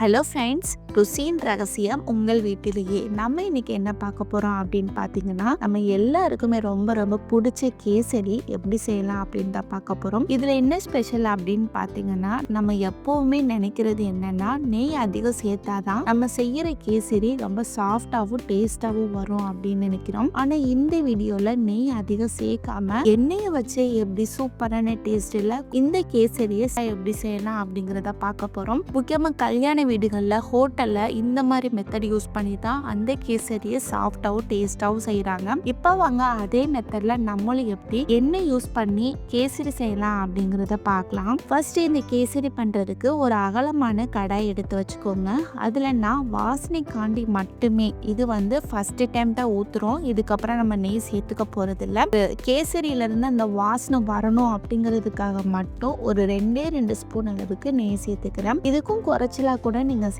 Hello friends, ருசியின் ரகசியம் உங்கள் வீட்டிலேயே. நம்ம இன்னைக்கு என்ன பார்க்க போகிறோம் அப்படின்னு பார்த்தீங்கன்னா நம்ம எல்லாருக்குமே ரொம்ப ரொம்ப பிடிச்ச கேசரி எப்படி செய்யலாம் அப்படின்னு தான் பார்க்க போகிறோம் இதில் என்ன ஸ்பெஷல் அப்படின்னு பார்த்தீங்கன்னா நம்ம எப்போவுமே நினைக்கிறது என்னன்னா நெய் அதிகம் சேர்த்தாதான் நம்ம செய்கிற கேசரி ரொம்ப சாஃப்டாகவும் டேஸ்டாகவும் வரும் அப்படின்னு நினைக்கிறோம். ஆனால் இந்த வீடியோவில் நெய் அதிகம் சேர்க்காம எண்ணெயை வச்சு எப்படி சூப்பரான டேஸ்ட்டில் இந்த கேசரியை எப்படி செய்யலாம் அப்படிங்கிறத பார்க்க போகிறோம் முக்கியமாக கல்யாண வீடுகளில் ஹோட்டலில் இந்த மாதிரி மெத்தட் யூஸ் பண்ணி தான் அந்த கேசரியை சாஃப்டாகவும் டேஸ்டாகவும் செய்கிறாங்க இப்போ வாங்க அதே மெத்தடில் நம்மளும் எப்படி எண்ணெய் யூஸ் பண்ணி கேசரி செய்யலாம் அப்படிங்கிறத பார்க்கலாம். ஃபர்ஸ்ட் இந்த கேசரி பண்ணுறதுக்கு ஒரு அகலமான கடாய் எடுத்து வச்சுக்கோங்க. அதில் நான் வாசனை காண்டி மட்டுமே இது வந்து ஃபர்ஸ்ட் டைம் தான் ஊற்றுறோம் இதுக்கப்புறம் நம்ம நெய் சேர்த்துக்க போகிறதில்ல கேசரியிலேருந்து அந்த வாசனை வரணும் அப்படிங்கிறதுக்காக மட்டும் ஒரு ரெண்டே ரெண்டு ஸ்பூன் அளவுக்கு நெய் சேர்த்துக்கிறேன். இதுக்கும் குறைச்சலாக கூட நீங்கள்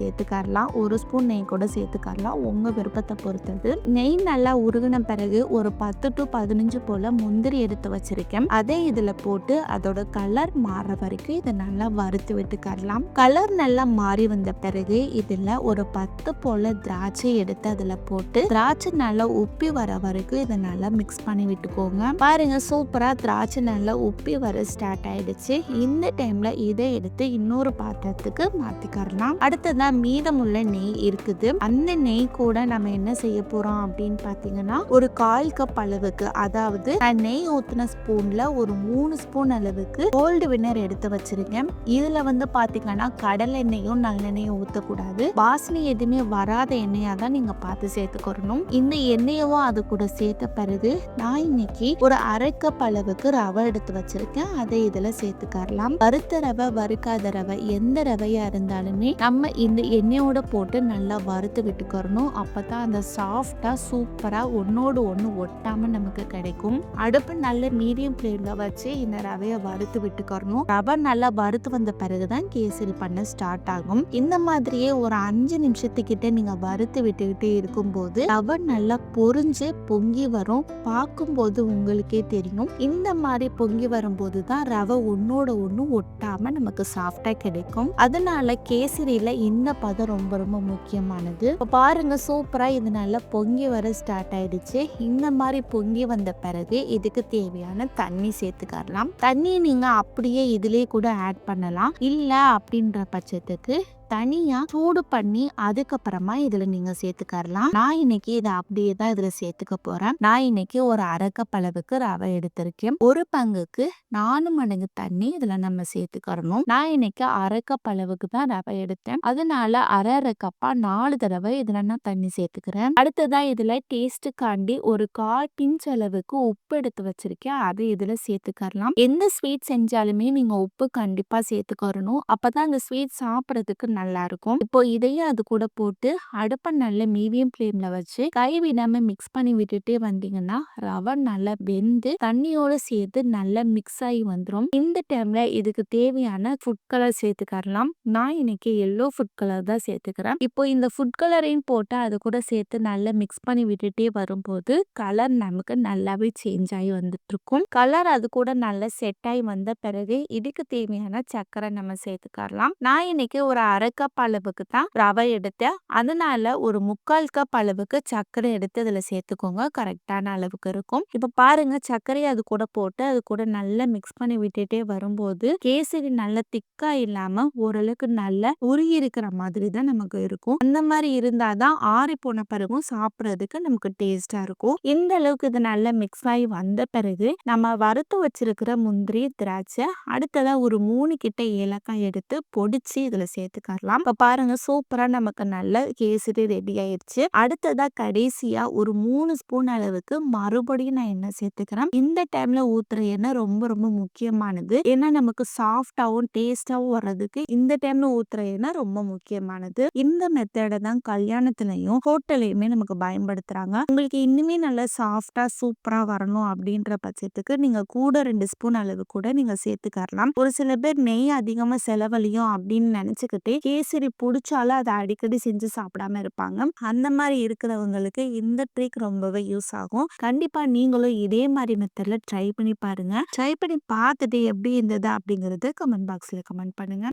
சேர்த்துக்கரலாம் ஒரு ஸ்பூன் நெய் கூட சேர்த்துக்கரலாம் உங்கள் விருப்பத்தை பொறுத்தது. நெய் நல்லா உருகின பிறகு ஒரு பத்து டு பதினஞ்சு போல் முந்திரி எடுத்து வச்சிருக்கேன். அதை இதில் போட்டு அதோட கலர் மாற வரைக்கும் இதை நல்லா வறுத்து விட்டுக்கரலாம் கலர் நல்லா மாறி வந்த பிறகு இதில் ஒரு பத்து போல் திராட்சை எடுத்து அதில் போட்டு திராட்சை நல்லா உப்பி வர வரைக்கும் இதை நல்லா மிக்ஸ் பண்ணி விட்டுக்கோங்க. பாருங்க சூப்பராக திராட்சை நல்லா உப்பி வர ஸ்டார்ட் ஆயிடுச்சு. இந்த டைம்ல இதை எடுத்து இன்னொரு பாத்திரத்துக்கு மாற்றிக்கரலாம் அடுத்ததான் மீதமுள்ள நெய் இருக்குது. அந்த நெய் கூட நம்ம என்ன செய்ய போறோம் அப்படின்னு பாத்தீங்கன்னா ஒரு கால் கப் அளவுக்கு அதாவது நான் நெய் ஊத்தின ஸ்பூன்ல ஒரு மூணு ஸ்பூன் அளவுக்கு கோல்டு வின்னர் எடுத்து வச்சிருக்கேன். இதுல வந்து பாத்தீங்கன்னா கடல் எண்ணெயும் நல்லெண்ணெயும் ஊத்தக்கூடாது. வாசனை எதுவுமே வராத எண்ணெயா தான் நீங்க பார்த்து சேர்த்துக்கணும் இந்த எண்ணெயவும் அது கூட சேர்த்த பிறகு நான் இன்னைக்கு ஒரு அரை கப் அளவுக்கு ரவை எடுத்து வச்சிருக்கேன். அதை இதுல சேர்த்துக்கரலாம். வறுத்த ரவை வறுக்காத ரவை எந்த ரவையா இருந்தாலுமே நம்ம இந்த எண்ணெயோட போட்டு நல்லா வறுத்து விட்டுக்கிறணும். அப்போ தான் அந்த சாஃப்டாக சூப்பராக ஒன்றோடு ஒன்று ஒட்டாமல் நமக்கு கிடைக்கும். அடுப்பு நல்ல மீடியம் ஃப்ளேமில் வச்சு இந்த ரவையை வறுத்து விட்டுக்கிறணும். ரவை நல்லா வறுத்து வந்த பிறகு தான் கேசரி பண்ண ஸ்டார்ட் ஆகும். இந்த மாதிரியே ஒரு அஞ்சு நிமிஷத்துக்கிட்ட நீங்கள் வறுத்து விட்டுக்கிட்டே இருக்கும்போது ரவை நல்லா பொறிஞ்சு பொங்கி வரும். பார்க்கும்போது உங்களுக்கே தெரியும். இந்த மாதிரி பொங்கி வரும்போது தான் ரவை ஒன்றோட ஒன்று ஒட்டாமல் நமக்கு சாஃப்டாக கிடைக்கும். அதனால கேசரியில் இந்த பதம் ரொம்ப ரொம்ப முக்கியமானது. இப்போ பாருங்க சூப்பராக இது நல்லா பொங்கி வர ஸ்டார்ட் ஆயிடுச்சு. இந்த மாதிரி பொங்கி வந்த பிறகு இதுக்கு தேவையான தண்ணி சேர்த்துக்கலாம் தண்ணி நீங்கள் அப்படியே இதுலேயே கூட ஆட் பண்ணலாம். இல்லை அப்படின்ற பட்சத்துக்கு தனியாக சூடு பண்ணி அதுக்கப்புறமா இதில் நீங்கள் சேர்த்துக்கரலாம். நான் இன்னைக்கு இதை அப்படியே தான் இதில் சேர்த்துக்க போகிறேன் நான் இன்னைக்கு ஒரு அரைக்கப் அளவுக்கு ரவை எடுத்திருக்கேன். ஒரு பங்குக்கு நாலு மடங்கு தண்ணி இதில் நம்ம சேர்த்துக்கரணும். நான் இன்னைக்கு அரைக்கப் அளவுக்கு தான் ரவை எடுத்தேன். அதனால அரை அரை கப்பா நாலு தடவை இதில் நான் தண்ணி சேர்த்துக்கிறேன். அடுத்ததான் இதில் டேஸ்ட்டுக்காண்டி ஒரு கால் பிஞ்ச் அளவுக்கு உப்பு எடுத்து வச்சிருக்கேன். அதை இதில் சேர்த்துக்கரலாம். எந்த ஸ்வீட் செஞ்சாலுமே நீங்கள் உப்பு கண்டிப்பாக சேர்த்துக்கறணும் அப்போ தான் அந்த ஸ்வீட் சாப்பிட்றதுக்கு நல்லா இருக்கும் இப்போ இதையும் அது கூட போட்டு அடுப்பை நல்ல மீடியம் ஃப்ளேம்ல வச்சு கை விடாம மிக்ஸ் பண்ணி விட்டுட்டே வந்தீங்கன்னா ரவை நல்லா வெந்து தண்ணியோட சேர்த்து நல்லா மிக்ஸ் ஆகி வந்துடும் இந்த டைம்ல இதுக்கு தேவையான ஃபுட் கலர் சேர்த்துக்கரலாம். நான் இன்னைக்கு எல்லோ ஃபுட் கலர் தான் சேர்த்துக்கிறேன். இப்போ இந்த ஃபுட் கலரையும் போட்டு அது கூட சேர்த்து நல்லா மிக்ஸ் பண்ணி விட்டுட்டே வரும்போது கலர் நமக்கு நல்லாவே சேஞ்ச் ஆகி வந்துட்டு இருக்கும் கலர் அது கூட நல்லா செட் ஆகி வந்த பிறகு இதுக்கு தேவையான சர்க்கரை நம்ம சேர்த்துக்கரலாம். நான் இன்னைக்கு ஒரு அரை கப் அளவுக்கு தான் ரவை எடுத்தேன் அதனால ஒரு முக்கால் கப் அளவுக்கு சர்க்கரை எடுத்து இதுல சேர்த்துக்கோங்க. கரெக்டான அளவுக்கு இருக்கும். இப்ப பாருங்க சர்க்கரை அது கூட போட்டு அது கூட நல்லா மிக்ஸ் பண்ணி விட்டுட்டே வரும்போது கேசரி நல்லா திக்கா இல்லாம ஓரளவுக்கு நல்லா உருகி இருக்கிற மாதிரி தான் நமக்கு இருக்கும். அந்த மாதிரி இருந்தாதான் ஆறி போன பிறகும் சாப்பிட்றதுக்கு நமக்கு டேஸ்டா இருக்கும். இந்த அளவுக்கு இது நல்லா மிக்ஸ் ஆகி வந்த பிறகு நம்ம வறுத்து வச்சிருக்கிற முந்திரி திராட்சை அடுத்ததா ஒரு மூணு கிட்ட ஏலக்காய் எடுத்து பொடிச்சு இதுல சேர்த்துக்கலாம். பண்ணிடலாம் இப்போ பாருங்க சூப்பரா நமக்கு நல்ல கேசரி ரெடி ஆயிடுச்சு அடுத்ததா கடைசியா ஒரு மூணு ஸ்பூன் அளவுக்கு மறுபடியும் நான் எண்ணெய் சேர்த்துக்கிறேன். இந்த டைம்ல ஊத்துற எண்ணெய் ரொம்ப ரொம்ப முக்கியமானது. ஏன்னா நமக்கு சாஃப்டாவும் டேஸ்டாவும் வர்றதுக்கு இந்த டைம்ல ஊத்துற எண்ணெய் ரொம்ப முக்கியமானது. இந்த மெத்தடை தான் கல்யாணத்துலயும் ஹோட்டல்லையுமே நமக்கு பயன்படுத்துறாங்க. உங்களுக்கு இன்னுமே நல்லா சாஃப்டா சூப்பரா வரணும் அப்படின்ற பட்சத்துக்கு நீங்க கூட ரெண்டு ஸ்பூன் அளவு கூட நீங்க சேர்த்துக்கரலாம். ஒரு சில பேர் நெய் அதிகமா செலவழியும் அப்படின்னு நினைச்சுக்கிட்டே கேசரி பிடிச்சாலும் அதை அடிக்கடி செஞ்சு சாப்பிடாம இருப்பாங்க. அந்த மாதிரி இருக்கிறவங்களுக்கு இந்த ட்ரிக் ரொம்பவே யூஸ் ஆகும். கண்டிப்பா நீங்களும் இதே மாதிரி மெத்தட்ல ட்ரை பண்ணி பாருங்க. ட்ரை பண்ணி பார்த்துட்டு எப்படி இருந்தது அப்படிங்கறது கமெண்ட் பாக்ஸ்ல கமெண்ட் பண்ணுங்க.